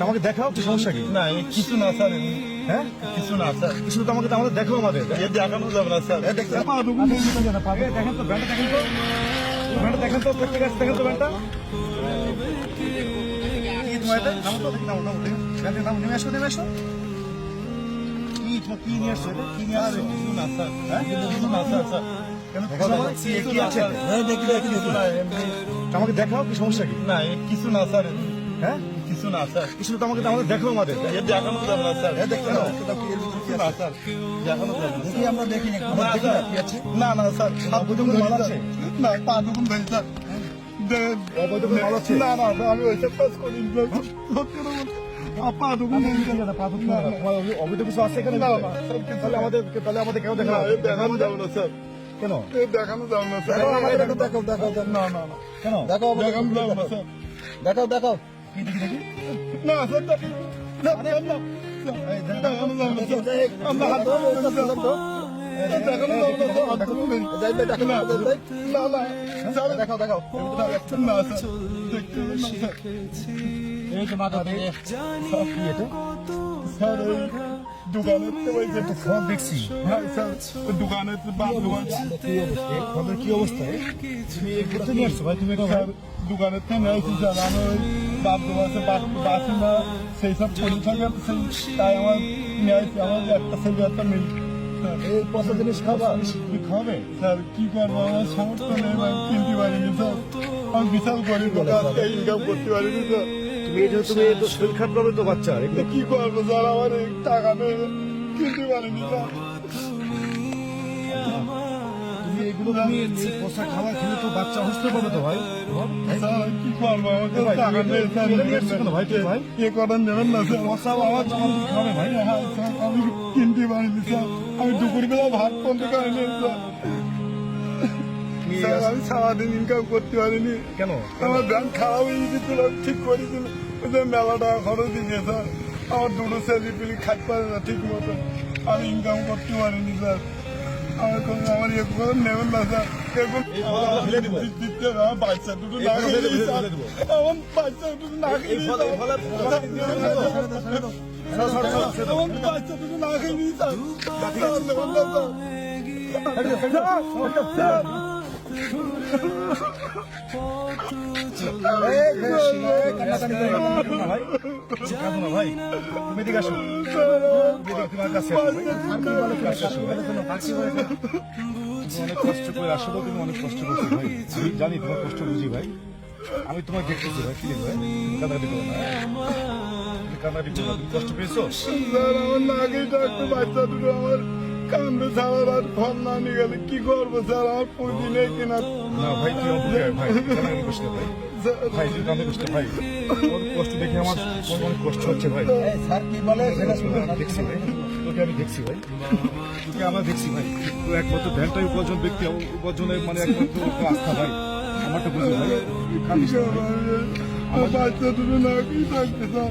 আমাকে দেখাও কি সমস্যা কি? না কিছু না স্যার হ্যাঁ? কিছু না স্যার। কিছু তো আমাকে আমাদের দেখাও আমাদের। দেখানো যাবে না স্যার। দেখেন তো দেখেন তো। ব্যান্ডটা দেখেন তো প্রত্যেক আছে দেখেন তো ব্যান্ডটা। কি দেখি দেখি। নিয়ে আসছো কি নিয়ে আসছো? কিছু না স্যার। হ্যাঁ? কিছু না স্যার স্যার। না আমাকে দেখাও কি সমস্যা কি? না কিছু না স্যার। হ্যাঁ? কিছু না স্যার। কিছু তো আমাকে আমাদের দেখাও আমাদের। দেখানো যাবে না স্যার। হ্যাঁ, দেখতে না স্যার দেখানো যাবে না দেখি আমরা দেখি না। না স্যার। মাল আছে? না পা দুগুন ভাই স্যার। না না আমি ওইসব কাজ করি অবৈধ কিছু আছে এখানে? তাহলে আমাদের তাহলে আমাদের কেউ দেখা না, দেখানো যাবে না স্যার। কেন দেখানো যাবে না স্যার দেখাও, দেখাও দেখাও না না না কেন দেখানো যাবে না স্যার দেখাও দেখাও কি দেখি দেখি না স্যার দেখি না, না। দেখানো যাবে না স্যার আমরা হাত ধরে দেখানো যাবে না স্যার হাত ধরে বলছি। না, না, না, স্যার, দেখাও দেখাও না, স্যার, কি হ্যাঁ, অবস্থা দোকানের আমি বাপ দোকানে বাসি না সেই সব পড়ে থাকে তাই আমার একটা ছেলে একটা মেয়ে এই পচা জিনিস খাবা তুমি খাবে স্যার কি করব আমার সামর্থ্য নেই কিনতে পারিনি স্যার আমি বিশাল গরিব ইনকাম করতে পারিনি স্যার তুমি এই যে তুমি তো শরীর খারাপ হবে তো বাচ্চার এগুলো কি করব স্যার আমার এই টাকা নেই কিনতে পারিনি স্যার তুমি এগুলো তুমি খাবার খেলে তো বাচ্চা অসুস্থ পাবে তো ভাই? স্যার কি করব? আমাকে ভাই, টাকা নেই স্যার। ভাই, ভাই? এ করেন নেবেন না স্যার। পচা আবার যখন খাবে ভাই? হ্যাঁ, স্যার, আমি কিনতে পারিনি স্যার। আমি দুপুরবেলা ভাত বন্ধ করিনি স্যার। স্যার আমি সারাদিন ইনকাম করতে পারিনি। কেন? আমার ব্যাংক খারাপ হয়ে গেছিল ঠিক করেছিল। মেলা টাকা খরচ দিয়ে স্যার। আমার দুটো স্যালারি পেলি পারে না ঠিক মতো আমি ইনকাম করতে পারিনি স্যার। আমার কোনো আমার ইয়ে করে নেবেন না স্যার। এখন দিতে আমার বাচ্চা দুটো না খেয়ে। আমার বাচ্চা দুটো না খেয়ে এই ফল- এই ফল- স্যার। ছাড়ো, ছাড়ো, ছাড়ো, ছাড়ো। আমার বাচ্চা দুটো না খেয়ে স্যার। কি কষ্ট করে তুমি অনেক কষ্ট ভাই জানি তোমার কষ্ট বুঝি ভাই আমি তোমার দেখতেছি ভাই প্লিজ ভাই কান্নাকাটি করো না কান্নাকাটি করো কষ্ট পেয়েছ বাচ্চা আমার কান্দে ছাড়ার আর ফল না গেলে কি করব স্যার? আমার পুঁজি নেই কিনা? না ভাই কি অপকার ভাই করিস ভাই ভাই ভাই কষ্ট দেখে আমার অনেক কষ্ট হচ্ছে ভাই? স্যার কি বলে? সেটা দেখছি ভাই। তোকে আমি দেখছি ভাই। তোকে আমরা দেখছি ভাই। তো একমাত্র ভ্যানটাই উপার্জন ব্যক্তি উপার্জনের মানে একমাত্র আস্থা ভাই। আমারটা বুঝো ভাই। না ভাই। আমার বাচ্চা দুটো নাকেই থাকতে স্যার?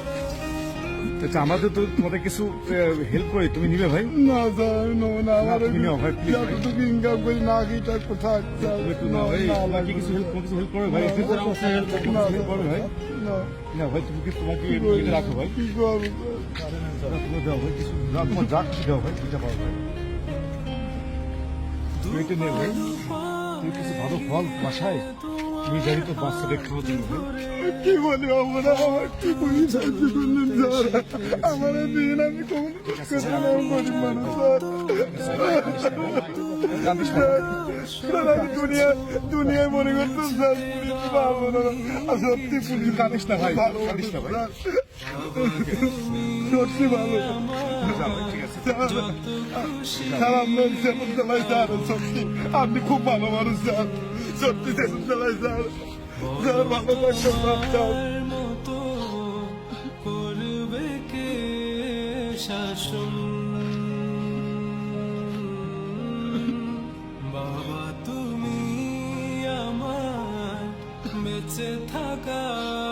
আচ্ছা আমাদের তো তোমাদের কিছু হেল্প করে তুমি নিবে ভাই? না স্যার নেব না আমার তুমি নাও ভাই। যতটুকু ইনকাম করি নাকেই থাকব থাক স্যার? তুমি না, ভাই না, কিছু হেল্প কিছু হেল্প করবে ভাই হেল্প করবে ভাই। না, না ভাই তুমি কি তোমাকে কি রাখো ভাই। কি করব? তুমি দাও ভাই কিছু দাও, তোমার যা কিছু দাও ভাই দিতে পারো ভাই। তুমি এটা নেবে ভাই। তুমি কিছু ভালো ফল বাসায় জানি তো বাচ্চাদের খাওয়ার জন্য কি বলি আমরা? আমার কি বলি? সাহায্য করলেন স্যার। আমার দিন আমি গরিব মানুষ। স্যার আমি দুনিয়া দুনিয়ায় মনে করতাম স্যার পুলিশ পাবো না। সত্যি পুলিশ কাঁদিস না ভাই, কাঁদিস না ভাই। সত্যি ভালো। যা ভাই, ঠিক আছে স্যার আপনার স্যার সত্যি আপনি খুব ভালো মানুষ স্যার। মতো করবে কে শাসন বাবা তুমি আমার বেঁচে থাকার